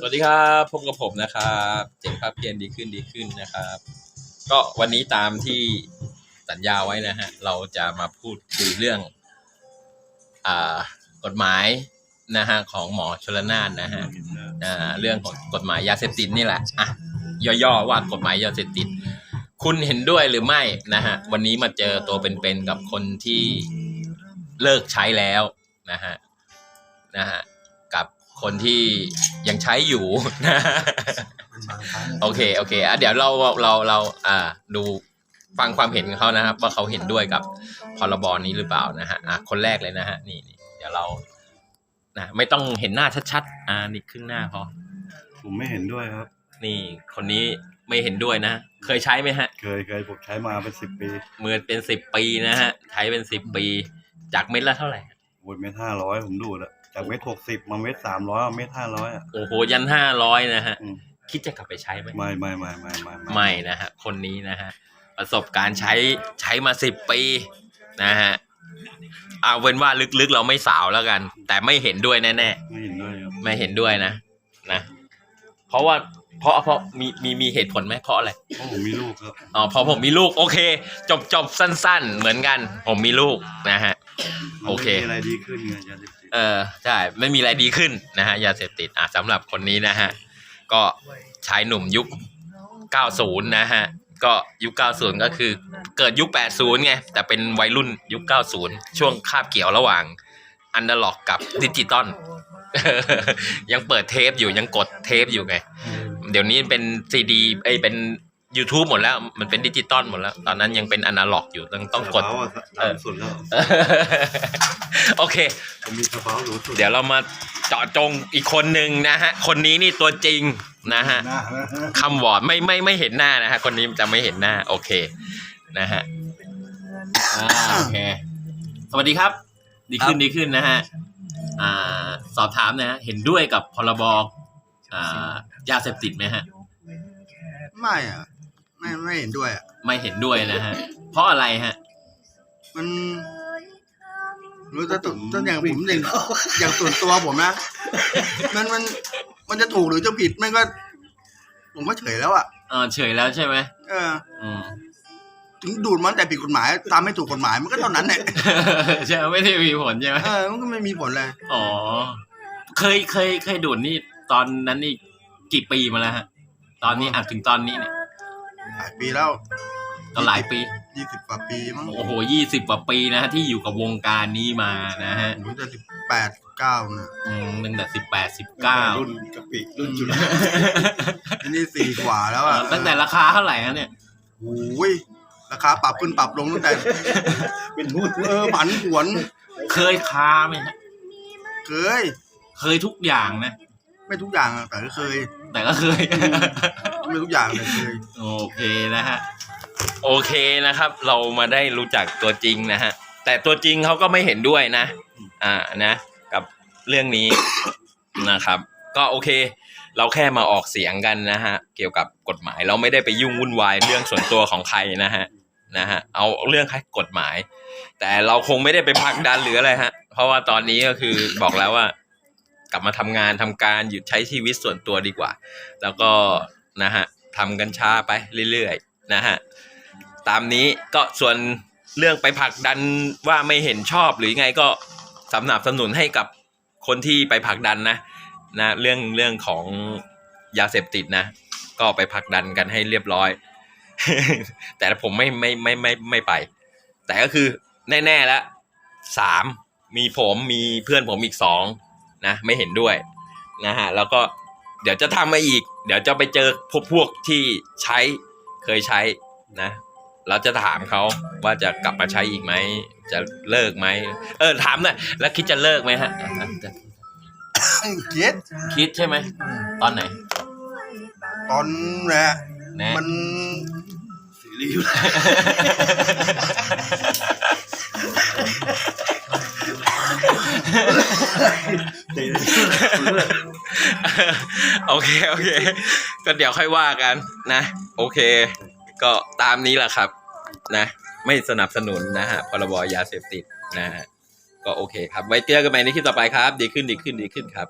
สวัสดีครับพบกับผมนะครับ เจ๋งภาพเพียนดีขึ้นดีขึ้นนะครับ ก็วันนี้ตามที่สัญญาไว้นะฮะ เราจะมาพูดคุยเรื่อง อ่ากฎหมายนะฮะของหมอชลนานนะฮะอ่าเรื่องของกฎหมายยาเสพติดนี่แหละอะย่อๆว่ากฎหมายยาเสพติด คุณเห็นด้วยหรือไม่นะฮะวันนี้มาเจอตัวเป็นๆกับคนที่เลิกใช้แล้วนะฮะนะฮะ คนที่ยังใช้อยู่นะฮะเป็นบางครั้งโอเคโอเคอะเดี๋ยวเราเราเราอ่าดูฟังความเห็นของเขานะครับ ว่าเขาเห็นด้วยกับพรบนี้หรือเปล่านะฮะอะคนแรกเลยนะฮะนี่นี่เดี๋ยวเรานะไม่ต้องเห็นหน้าชัดๆอ่านี่ครึ่งหน้าพอผมไม่เห็นด้วยครับ นี่คนนี้ไม่เห็นด้วยนะ เคยใช้ไหมฮะ เคยเคยผมใช้มาเป็นสิบปีมือเป็นสิบปีนะฮะใช้เป็นสิบปี จากเม็ดละเท่าไหร่โอ้ยเม็ดห้าร้อยผมดูแล้ว จากเม็ดหกสิบมาเม็ดสามร้อยเม็ดห้าร้อยอะโอ้โหยันห้าร้อยนะฮะ อืมคิดจะกลับไปใช้ไหมไม่ไม่ไม่ไม่ไม่ไม่นะฮะ คนนี้นะฮะ ประสบการณ์ใช้ใช้มาสิบปีนะฮะ เอาเป็นว่าลึกๆเราไม่สาวแล้วกัน แต่ไม่เห็นด้วยแน่ไม่เห็นด้วยครับๆไม่เห็นด้วยนะนะเพราะว่าเพราะเพราะมีมีมีเหตุผลไหมเพราะอะไร เพราะผมมีลูกครับ อ๋อเพราะผมมีลูกโอเค จบจบสั้น ๆ เหมือนกัน ผมมีลูกนะฮะมัน โอเค ไม่มีอะไรดีขึ้นไงยาเสพติดเออใช่ไม่มีอะไรดีขึ้นนะฮะยาเสพติดอะสำหรับคนนี้นะฮะก็ชายหนุ่มยุค 90 นะฮะก็ยุค 90 ก็คือเกิดยุค 80 ไง แต่เป็นวัยรุ่นยุค 90 ช่วงคาบเกี่ยวระหว่างอันด l ล็อกกับดิจิตอล ยังเปิดเทปอยู่ยังกดเทปอยู่ไง เดี๋ยวนี้เป็นซีดีไอยเป็น YouTube หมดแล้ว มันเป็นดิจิตอลหมดแล้ว ตอนนั้นยังเป็นอนาล็อกอยู่ต้องต้องกดกระเป๋าอะเออต่ำสุดแล้วโอเค ผมมีกระเป๋าหรูสุดเดี๋ยวเรามาเจาะจงอีกคนหนึ่งนะฮะ คนนี้นี่ตัวจริงนะฮะหน้านะคำวอร์ดไม่ไม่ไม่เห็นหน้านะฮะ คนนี้จะไม่เห็นหน้า โอเค นะฮะอ่าโอเค สวัสดีครับ ดีขึ้นดีขึ้นนะฮะ อ่า สอบถามนะฮะ เห็นด้วยกับพรบอ่ายาเสพติดไหมฮะ ไม่อะ ไม่ไม่เห็นด้วยอะ ไม่เห็นด้วยนะฮะ เพราะอะไรฮะ มันรู้แต่ตุต้นอย่างผมอย่างอย่างส่วนตัวผมนะ มันมันมันจะถูกหรือจะผิดมันก็ ผมก็เฉยแล้วอะเออเฉยแล้วใช่ไหมเออ อืมถึงดูดมันแต่ผิดกฎหมายทำให้ถูกกฎหมายมันก็เท่านั้นแหละใช่ไหมไม่ได้มีผลใช่ไหมเออมันก็ไม่มีผลเลยอ๋อเคยเคยเคยดูดนี่ตอนนั้นนี่กี่ปีมาแล้วฮะ ตอนนี้อะถึงตอนนี้เนี่ย หลายปีแล้วก็หลายปี ยี่สิบกว่าปีมั้งโอ้โหยี่สิบกว่าปีนะฮะที่อยู่กับวงการนี้มานะฮะผมจะสิบแปดเก้าเนี่ยอืมตั้งแต่สิบแปดสิบเก้ารุ่นกะปิรุ่นจุฬาอันนี้สี่กว่าแล้วอะตั้งแต่ราคาเท่าไหร่ฮะเนี่ยโอ้ยราคาปรับขึ้นปรับลงตั้งแต่ เป็นหุ้นเออผันผวน เคยค้าไหมฮะเคย เคยทุกอย่างนะ ไม่ทุกอย่างอะแต่ก็เคย แต่ก็เคย ไม่ทุกอย่างเลยเคยโอเคนะฮะ โอเคนะครับ เรามาได้รู้จักตัวจริงนะฮะ แต่ตัวจริงเขาก็ไม่เห็นด้วยนะ อ่านะ กับเรื่องนี้ นะครับ ก็โอเค เราแค่มาออกเสียงกันนะฮะ เกี่ยวกับกฎหมายเราไม่ได้ไปยุ่งวุ่นวายเรื่องส่วนตัวของใครนะฮะนะฮะเอาเรื่องแค่กฎหมาย แต่เราคงไม่ได้ไปผลักดันหรืออะไรฮะ เพราะว่าตอนนี้ก็คือบอกแล้วว่า กลับมาทำงานทำการหยุดใช้ชีวิตส่วนตัวดีกว่า แล้วก็นะฮะทำกันช้าไปเรื่อยๆนะฮะตามนี้ก็ส่วนเรื่องไปผลักดันว่าไม่เห็นชอบหรือไงก็สนับสนุนให้กับคนที่ไปผลักดันนะนะเรื่องเรื่องของยาเสพติดนะ ก็ไปผลักดันกันให้เรียบร้อย แต่ผมไม่ไม่ไม่ไม่ไม่ไป แต่ก็คือแน่ๆแล้วสามมีผมมีเพื่อนผมอีกสอง นะไม่เห็นด้วยนะฮะแล้วก็เดี๋ยวจะทำมาอีก เดี๋ยวจะไปเจอพวกพวกที่ใช้เคยใช้นะเราจะถามเขาว่าจะกลับมาใช้อีกไหม จะเลิกไหม เออถามหน่อยแล้วคิดจะเลิกไหมฮะเจ็ดคิดใช่ไหม ตอนไหน ตอนแหละแน่มันซีรีส์ โอเคโอเค ก็เดี๋ยวค่อยว่ากันนะ โอเค ก็ตามนี้แหละครับนะ ไม่สนับสนุนนะฮะพรบยาเสพติดนะฮะก็โอเคครับ ไว้เจอกันใหม่ในคลิปต่อไปครับ ดีขึ้นดีขึ้นดีขึ้นครับ